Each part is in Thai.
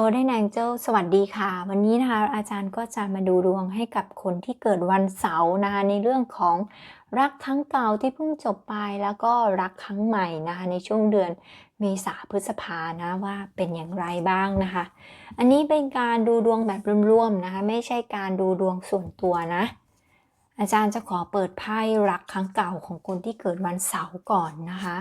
Golden Angel สวัสดีค่ะ วันนี้นะคะอาจารย์ก็จะมาดูดวงให้กับคนที่เกิดวันเสาร์นะคะในเรื่องของรักครั้งเก่าที่เพิ่งจบไปแล้วก็รักครั้งใหม่นะคะในช่วงเดือนเมษาพฤษภานะว่าเป็นอย่างไรบ้างนะคะ อันนี้เป็นการดูดวงแบบรวมๆนะคะไม่ใช่การดูดวงส่วนตัวนะ อาจารย์จะขอเปิดไพ่รักครั้งเก่าของคนที่เกิดวันเสาร์ก่อนนะคะ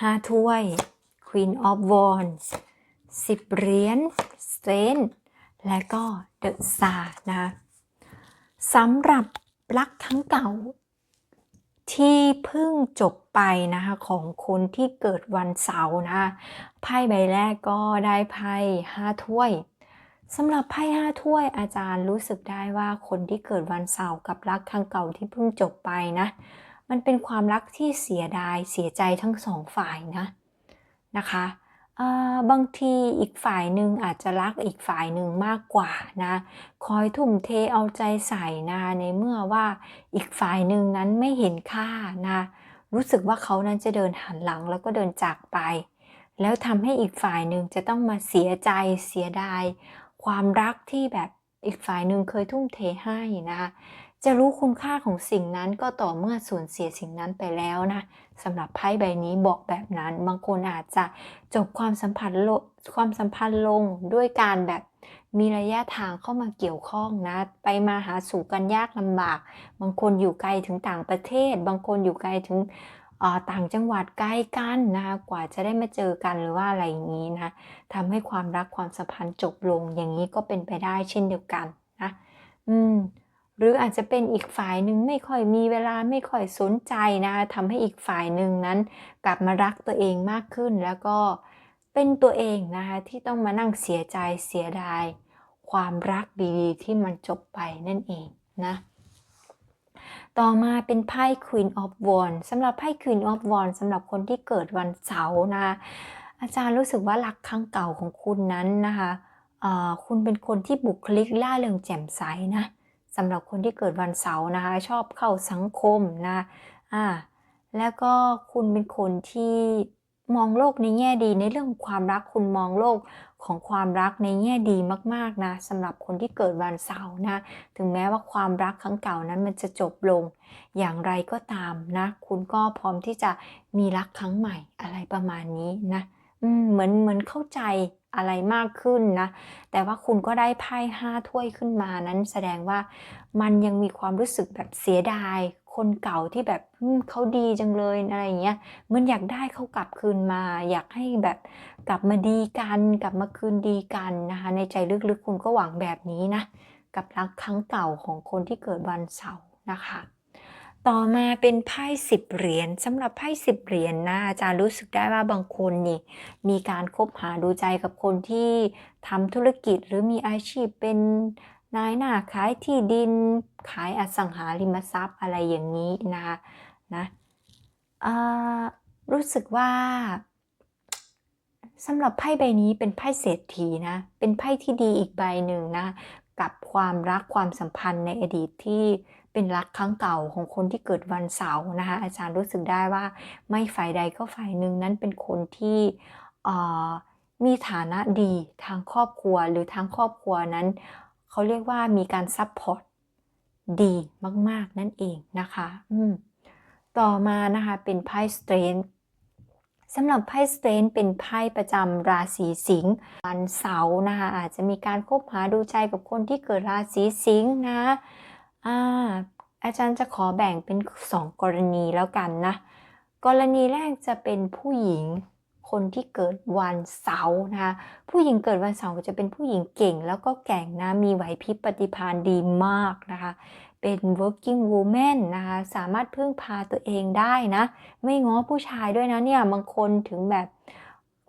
ห้าถ้วย Queen of Wands สิบเหรียญ Strength และก็ The Star นะสำหรับรักครั้งเก่า ที่เพิ่งจบไปนะคะของคนที่เกิดวันเสาร์นะคะไพ่ใบแรกก็ได้ไพ่ห้าถ้วยสำหรับไพ่ห้าถ้วยอาจารย์รู้สึกได้ว่าคนที่เกิดวันเสาร์กับรักครั้งเก่าที่เพิ่งจบไปนะ มันเป็นความรักที่เสียดายเสียใจทั้งสองฝ่ายนะนะคะบางทีอีกฝ่ายหนึ่งอาจจะรักอีกฝ่ายหนึ่งมากกว่านะ คอยทุ่มเทเอาใจใส่นะในเมื่อว่าอีกฝ่ายหนึ่งนั้นไม่เห็นค่านะ รู้สึกว่าเขานั้นจะเดินหันหลังแล้วก็เดินจากไป แล้วทำให้อีกฝ่ายหนึ่งจะต้องมาเสียใจเสียดาย ความรักที่แบบอีกฝ่ายหนึ่งเคยทุ่มเทให้นะคะ จะรู้คุณค่าของสิ่งนั้นก็ต่อเมื่อสูญเสียสิ่งนั้นไปแล้วนะสำหรับไพ่ใบนี้บอกแบบนั้น บางคนอาจจะจบความสัมพันธ์ลความสัมพันธ์ลงด้วยการแบบมีระยะทางเข้ามาเกี่ยวข้องนะ ไปมาหาสู่กันยากลำบาก บางคนอยู่ไกลถึงต่างประเทศ บางคนอยู่ไกลถึงต่างจังหวัดใกล้กันนะคะกว่าจะได้มาเจอกันหรือว่าอะไรอย่างนี้นะทำให้ความรักความสัมพันธ์จบลงอย่างนี้ก็เป็นไปได้เช่นเดียวกันนะ อืม หรืออาจจะเป็นอีกฝ่ายหนึ่งไม่ค่อยมีเวลาไม่ค่อยสนใจนะทำให้อีกฝ่ายหนึ่งนั้น กลับมารักตัวเองมากขึ้น แล้วก็เป็นตัวเองนะคะที่ต้องมานั่งเสียใจเสียดาย ความรักดีๆ ที่มันจบไปนั่นเองนะต่อมาเป็นไพ่ Queen of Wands สำหรับไพ่ Queen of Wands สำหรับคนที่เกิดวันเสาร์นะอาจารย์รู้สึกว่ารักครั้งเก่าของคุณนั้นนะคะคุณเป็นคนที่บุคลิกล่าเริงแจ่มใสนะ สำหรับคนที่เกิดวันเสาร์นะคะ ชอบเข้าสังคมนะอ่าแล้วก็คุณเป็นคนที่มองโลกในแง่ดีในเรื่องความรักคุณมองโลกของความรักในแง่ดีมากๆนะสำหรับคนที่เกิดวันเสาร์นะ ถึงแม้ว่าความรักครั้งเก่านั้นมันจะจบลง อย่างไรก็ตามนะ คุณก็พร้อมที่จะมีรักครั้งใหม่อะไรประมาณนี้นะเหมือนเหมือนเข้าใจ อะไรมากขึ้นนะ แต่ว่าคุณก็ได้ไพ่ห้าถ้วยขึ้นมานั้นแสดงว่ามันยังมีความรู้สึกแบบเสียดาย คนเก่าที่แบบเขาดีจังเลยอะไรเงี้ยมือนอยากได้เขากลับคืนมา อยากให้แบบกลับมาดีกันกลับมาคืนดีกันนะคะในใจลึกๆคุณก็หวังแบบนี้นะ กับรักครั้งเก่าของคนที่เกิดวันเสาร์นะคะ ต่อมาเป็นไพ่สิบเหรียญสำหรับไพ่สิบเหรียญนะอาจารย์รู้สึกได้ว่าบางคนนี่มีการคบหาดูใจกับคนที่ทำธุรกิจหรือมีอาชีพเป็นนายหน้าขายที่ดินขายอสังหาริมทรัพย์อะไรอย่างนี้นะคะนะรู้สึกว่าสำหรับไพ่ใบนี้เป็นไพ่เศรษฐีนะ เป็นไพ่ที่ดีอีกใบหนึ่งนะ กับความรักความสัมพันธ์ในอดีตที่ เป็นรักครั้งเก่าของคนที่เกิดวันเสาร์นะคะอาจารย์รู้สึกได้ว่าไม่ฝ่ายใดก็ฝ่ายหนึ่งนั้นเป็นคนที่มีฐานะดีทางครอบครัวหรือทางครอบครัวนั้นเขาเรียกว่ามีการซัพพอร์ตดีมาก ๆ นั่นเองนะคะอืมต่อมานะคะเป็นไพ่สเตรนสำหรับไพ่สเตรนเป็นไพ่ประจำราศีสิงห์วันเสาร์นะคะอาจจะมีการคบหาดูใจกับคนที่เกิดราศีสิงห์นะ อาอาจารย์จะขอแบ่งเป็นสองกรณีแล้วกันนะ กรณีแรกจะเป็นผู้หญิงคนที่เกิดวันเสาร์นะคะผู้หญิงเกิดวันเสาร์จะเป็นผู้หญิงเก่ง แล้วก็แก่งนะมีไหวพริบปฏิภาณดีมากนะคะ เป็น working woman นะคะสามารถพึ่งพาตัวเองได้นะ ไม่ง้อผู้ชายด้วยนะเนี่ยบางคนถึงแบบ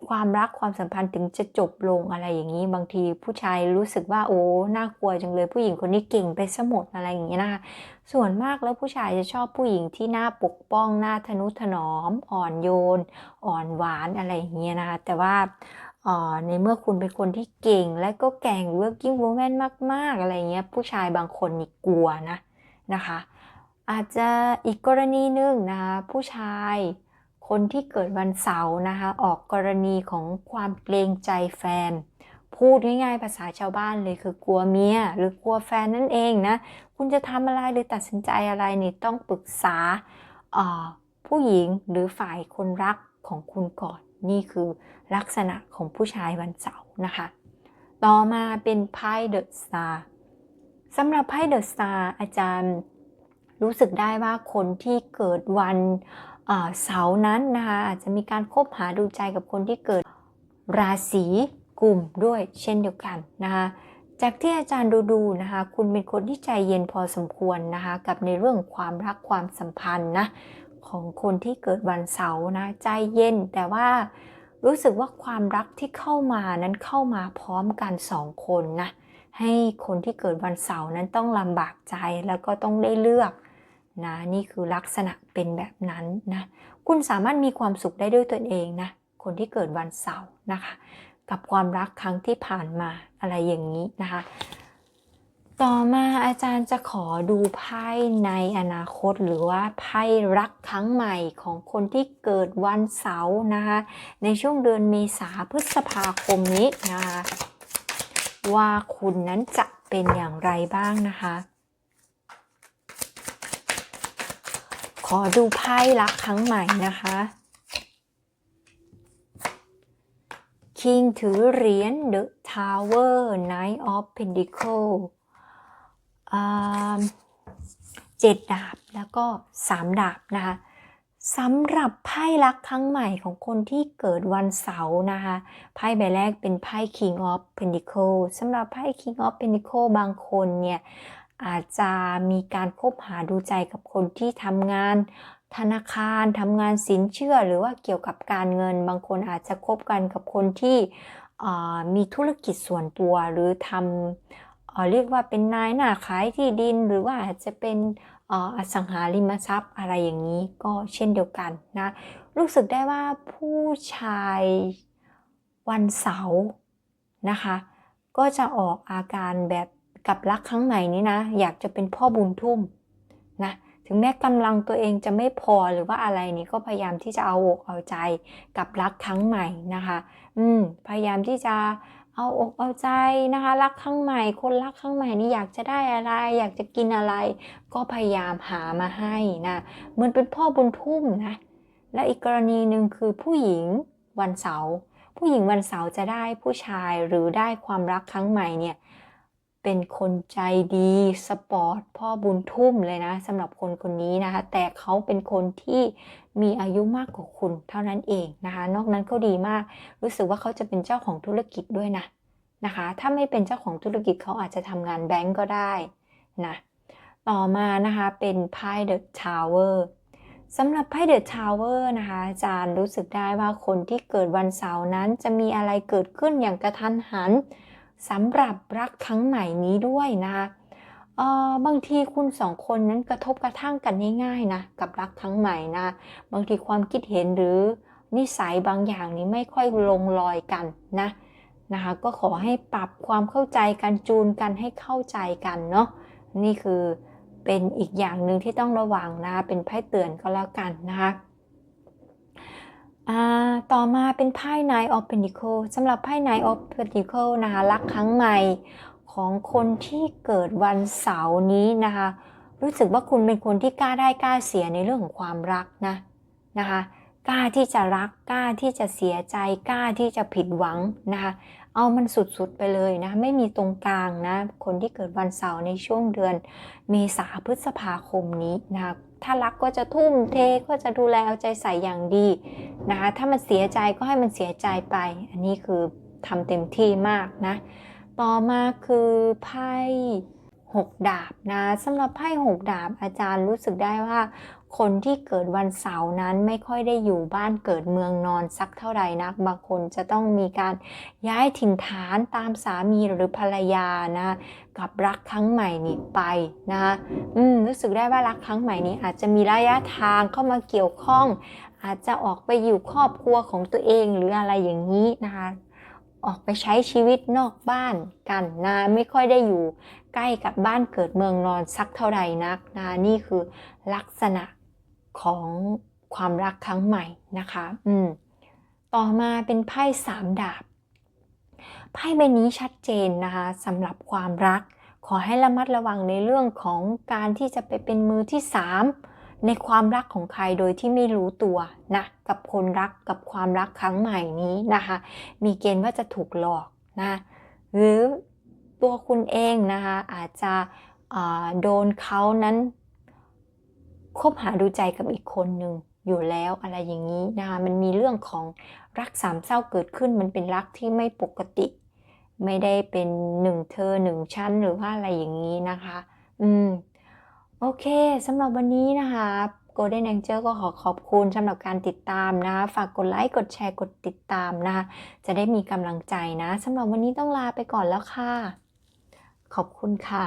ความรักความสัมพันธ์ถึงจะจบลงอะไรอย่างนี้ บางทีผู้ชายรู้สึกว่าโอ้น่ากลัวจังเลยผู้หญิงคนนี้เก่งไปสมดอะไรอย่างนี้นะคะส่วนมากแล้วผู้ชายจะชอบผู้หญิงที่น่าปกป้องน่าทนุถนอม อ่อนโยน อ่อนหวานอะไรอย่างเงี้ยนะคะแต่ว่าในเมื่อคุณเป็นคนที่เก่งและก็แก่ง working woman มาก ๆ อะไรเงี้ยผู้ชายบางคนนี่กลัวนะนะคะ อาจจะอีกกรณีหนึ่งนะคะผู้ชาย คนที่เกิดวันเสาร์นะคะ ออกกรณีของความเกรงใจแฟน พูดง่ายๆ ภาษาชาวบ้านเลยคือกลัวเมียหรือกลัวแฟนนั่นเองนะ คุณจะทำอะไรหรือตัดสินใจอะไรนี่ต้องปรึกษาออผู้หญิงหรือฝ่ายคนรักของคุณก่อน นี่คือลักษณะของผู้ชายวันเสาร์นะคะ ต่อมาเป็นไพ่เดอะสตาร์สำหรับไพ่เดอะสตาร์อาจารย์รู้สึกได้ว่าคนที่เกิดวัน เสานั้นนะคะอาจจะมีการคบหาดูใจกับคนที่เกิดราศีกลุ่มด้วยเช่นเดียวกันนะคะจากที่อาจารย์ดูดูนะคะ คุณเป็นคนที่ใจเย็นพอสมควรนะคะ กับในเรื่องความรักความสัมพันธ์นะของคนที่เกิดวันเสาร์นะใจเย็นแต่ว่ารู้สึกว่าความรักที่เข้ามานั้นเข้ามาพร้อมกันสองคนนะให้คนที่เกิดวันเสาร์นั้นต้องลำบากใจแล้วก็ต้องได้เลือก นะนี่คือลักษณะเป็นแบบนั้นนะคุณสามารถมีความสุขได้ด้วยตนเองนะคนที่เกิดวันเสาร์นะคะ กับความรักครั้งที่ผ่านมาอะไรอย่างนี้นะคะ ต่อมาอาจารย์จะขอดูไพ่ในอนาคตหรือว่าไพ่รักครั้งใหม่ของคนที่เกิดวันเสาร์นะคะในช่วงเดือนเมษาพฤษภาคมนี้นะคะว่าคุณนั้นจะเป็นอย่างไรบ้างนะคะ ขอดูไพ่รักครั้งใหม่นะคะ King ถือเหรียญ The Tower Knight of Pentacle อ่าเจ็ดดาบแล้วก็สามดาบนะคะสำหรับไพ่รักครั้งใหม่ของคนที่เกิดวันเสาร์นะคะไพ่ใบแรกเป็นไพ่ King of Pentacles สำหรับไพ่ King of Pentacles บางคนเนี่ย อาจจะมีการคบหาดูใจกับคนที่ทำงานธนาคารทำงานสินเชื่อหรือว่าเกี่ยวกับการเงิน บางคนอาจจะคบกันกับคนที่มีธุรกิจส่วนตัวหรือทำเรียกว่าเป็นนายหน้าขายที่ดิน หรือว่าอาจจะเป็นอสังหาริมทรัพย์อะไรอย่างนี้ก็เช่นเดียวกันนะรู้สึกได้ว่าผู้ชายวันเสาร์นะคะ ก็จะออกอาการแบบ กับรักครั้งใหม่นี้นะ อยากจะเป็นพ่อบุญทุ่มนะถึงแม้กำลังตัวเองจะไม่พอหรือว่าอะไรนี่ก็พยายามที่จะเอาอกเอาใจกับรักครั้งใหม่นะคะ อืมพยายามที่จะเอาอกเอาใจนะคะ รักครั้งใหม่ คนรักครั้งใหม่นี่อยากจะได้อะไร อยากจะกินอะไร ก็พยายามหามาให้นะเหมือนเป็นพ่อบุญทุ่มนะและอีกกรณีหนึ่งคือผู้หญิงวันเสาร์ผู้หญิงวันเสาร์จะได้ผู้ชายหรือได้ความรักครั้งใหม่เนี่ย เป็นคนใจดีสปอร์ตพ่อบุญทุ่มเลยนะสำหรับคนคนนี้นะคะ แต่เขาเป็นคนที่มีอายุมากกว่าคุณเท่านั้นเองนะคะ นอกนั้นเขาดีมาก รู้สึกว่าเขาจะเป็นเจ้าของธุรกิจด้วยนะนะคะ ถ้าไม่เป็นเจ้าของธุรกิจเขาอาจจะทำงานแบงก์ก็ได้นะต่อมานะคะเป็นไพ่ The Tower สำหรับไพ่ The Tower นะคะอาจารย์รู้สึกได้ว่าคนที่เกิดวันเสาร์นั้นจะมีอะไรเกิดขึ้นอย่างกระทันหัน สำหรับรักครั้งใหม่นี้ด้วยนะคะเออบางทีคุณสองคนนั้นกระทบกระทั่งกันง่ายๆนะกับรักครั้งใหม่นะบางทีความคิดเห็นหรือนิสัยบางอย่างนี้ไม่ค่อยลงรอยกันนะนะคะก็ขอให้ปรับความเข้าใจกันจูนกันให้เข้าใจกันเนาะนี่คือเป็นอีกอย่างหนึ่งที่ต้องระวังนะเป็นไพ่เตือนก็แล้วกันนะคะ อ่าต่อมาเป็นไพ่ Nine of Pentacles สำหรับไพ่ Nine of Pentacles นะคะรักครั้งใหม่ของคนที่เกิดวันเสาร์นี้นะคะ รู้สึกว่าคุณเป็นคนที่กล้าได้กล้าเสียในเรื่องของความรักนะนะคะกล้าที่จะรักกล้าที่จะเสียใจกล้าที่จะผิดหวังนะคะ เอามันสุดๆไปเลยนะ ไม่มีตรงกลางนะ คนที่เกิดวันเสาร์ในช่วงเดือนเมษาพฤษภาคมนี้นะคะถ้ารักก็จะทุ่มเทก็จะดูแลเอาใจใส่อย่างดีนะคะถ้ามันเสียใจก็ให้มันเสียใจไป อันนี้คือทำเต็มที่มากนะ ต่อมาคือไพ่หกดาบนะสำหรับไพ่หกดาบอาจารย์รู้สึกได้ว่า คนที่เกิดวันเสาร์นั้นไม่ค่อยได้อยู่บ้านเกิดเมืองนอนสักเท่าไหร่นัก บางคนจะต้องมีการย้ายถิ่นฐานตามสามีหรือภรรยานะกับรักครั้งใหม่นี้ไปนะคะอืมรู้สึกได้ว่ารักครั้งใหม่นี้อาจจะมีระยะทางเข้ามาเกี่ยวข้อง อาจจะออกไปอยู่ครอบครัวของตัวเองหรืออะไรอย่างนี้นะคะออกไปใช้ชีวิตนอกบ้านกันนะไม่ค่อยได้อยู่ใกล้กับบ้านเกิดเมืองนอนสักเท่าไหร่นักนะนี่คือลักษณะ ของความรักครั้งใหม่นะคะ อืม ต่อมาเป็นไพ่สามดาบ ไพ่ใบนี้ชัดเจนนะคะสำหรับความรัก ขอให้ระมัดระวังในเรื่องของการที่จะไปเป็นมือที่สามในความรักของใครโดยที่ไม่รู้ตัวนะกับคนรักกับความรักครั้งใหม่นี้นะคะ มีเกณฑ์ว่าจะถูกหลอกนะหรือตัวคุณเองนะคะอาจจะอ่าโดนเขานั้น คบหาดูใจกับอีกคนหนึ่งอยู่แล้วอะไรอย่างนี้นะคะมันมีเรื่องของรักสามเศร้าเกิดขึ้นมันเป็นรักที่ไม่ปกติ ไม่ได้เป็นหนึ่งเธอหนึ่งชั้นหรือว่าอะไรอย่างนี้นะคะ อืมโอเคสำหรับวันนี้นะคะ Golden Angel ก็ขอขอบคุณสำหรับการติดตามนะ ฝากกดไลค์ กดแชร์ กดติดตามนะคะจะได้มีกำลังใจนะสำหรับวันนี้ต้องลาไปก่อนแล้วค่ะ ขอบคุณค่ะ